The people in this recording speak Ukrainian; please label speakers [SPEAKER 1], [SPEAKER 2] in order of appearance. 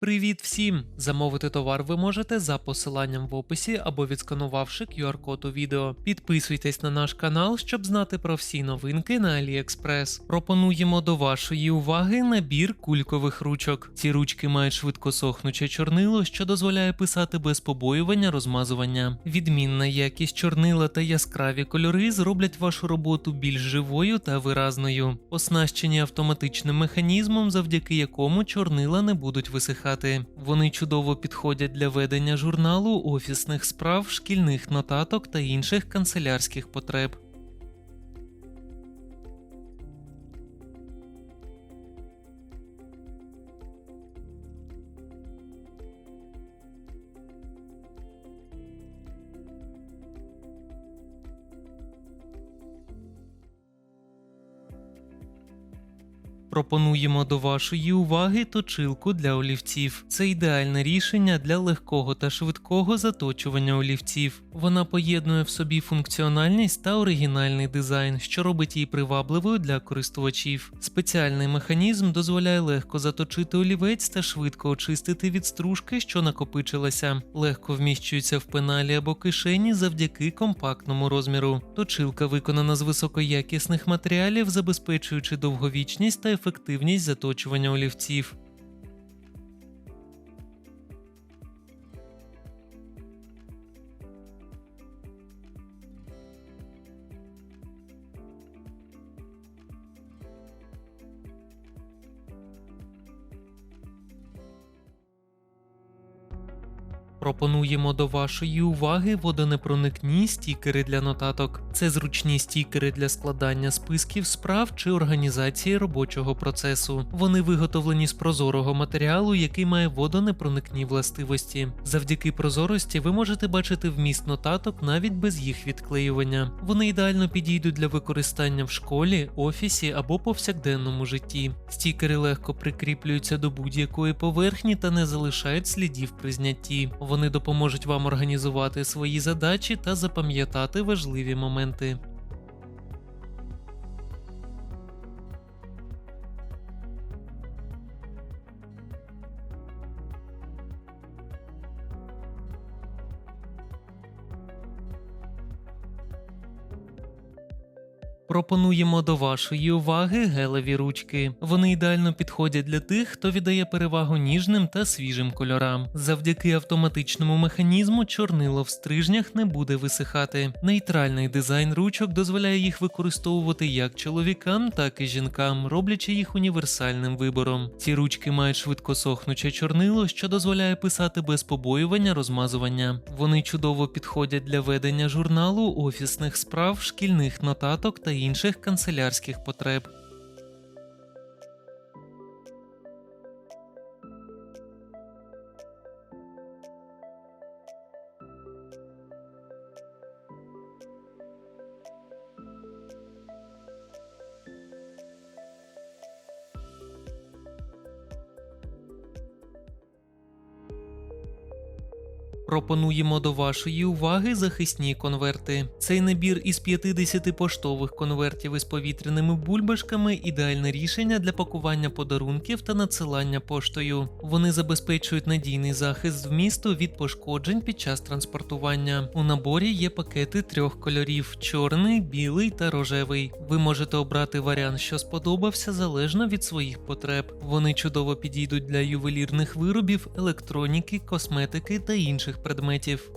[SPEAKER 1] Привіт всім! Замовити товар ви можете за посиланням в описі або відсканувавши QR-код у відео. Підписуйтесь на наш канал, щоб знати про всі новинки на AliExpress. Пропонуємо до вашої уваги набір кулькових ручок. Ці ручки мають швидкосохнуче чорнило, що дозволяє писати без побоювання розмазування. Відмінна якість чорнила та яскраві кольори зроблять вашу роботу більш живою та виразною. Оснащені автоматичним механізмом, завдяки якому чорнила не будуть висихати. Вони чудово підходять для ведення журналу, офісних справ, шкільних нотаток та інших канцелярських потреб. Пропонуємо до вашої уваги точилку для олівців. Це ідеальне рішення для легкого та швидкого заточування олівців. Вона поєднує в собі функціональність та оригінальний дизайн, що робить її привабливою для користувачів. Спеціальний механізм дозволяє легко заточити олівець та швидко очистити від стружки, що накопичилася. Легко вміщується в пеналі або кишені завдяки компактному розміру. Точилка виконана з високоякісних матеріалів, забезпечуючи довговічність та ефективність заточування олівців. Пропонуємо до вашої уваги водонепроникні стікери для нотаток. Це зручні стікери для складання списків справ чи організації робочого процесу. Вони виготовлені з прозорого матеріалу, який має водонепроникні властивості. Завдяки прозорості ви можете бачити вміст нотаток навіть без їх відклеювання. Вони ідеально підійдуть для використання в школі, офісі або повсякденному житті. Стікери легко прикріплюються до будь-якої поверхні та не залишають слідів при знятті. Вони допоможуть вам організувати свої задачі та запам'ятати важливі моменти. Пропонуємо до вашої уваги гелеві ручки. Вони ідеально підходять для тих, хто віддає перевагу ніжним та свіжим кольорам. Завдяки автоматичному механізму чорнило в стрижнях не буде висихати. Нейтральний дизайн ручок дозволяє їх використовувати як чоловікам, так і жінкам, роблячи їх універсальним вибором. Ці ручки мають швидкосохнуче чорнило, що дозволяє писати без побоювання розмазування. Вони чудово підходять для ведення журналу, офісних справ, шкільних нотаток та інших канцелярських потреб. Пропонуємо до вашої уваги захисні конверти. Цей набір із 50 поштових конвертів із повітряними бульбашками ідеальне рішення для пакування подарунків та надсилання поштою. Вони забезпечують надійний захист вмісту від пошкоджень під час транспортування. У наборі є пакети трьох кольорів: чорний, білий та рожевий. Ви можете обрати варіант, що сподобався, залежно від своїх потреб. Вони чудово підійдуть для ювелірних виробів, електроніки, косметики та інших предметів.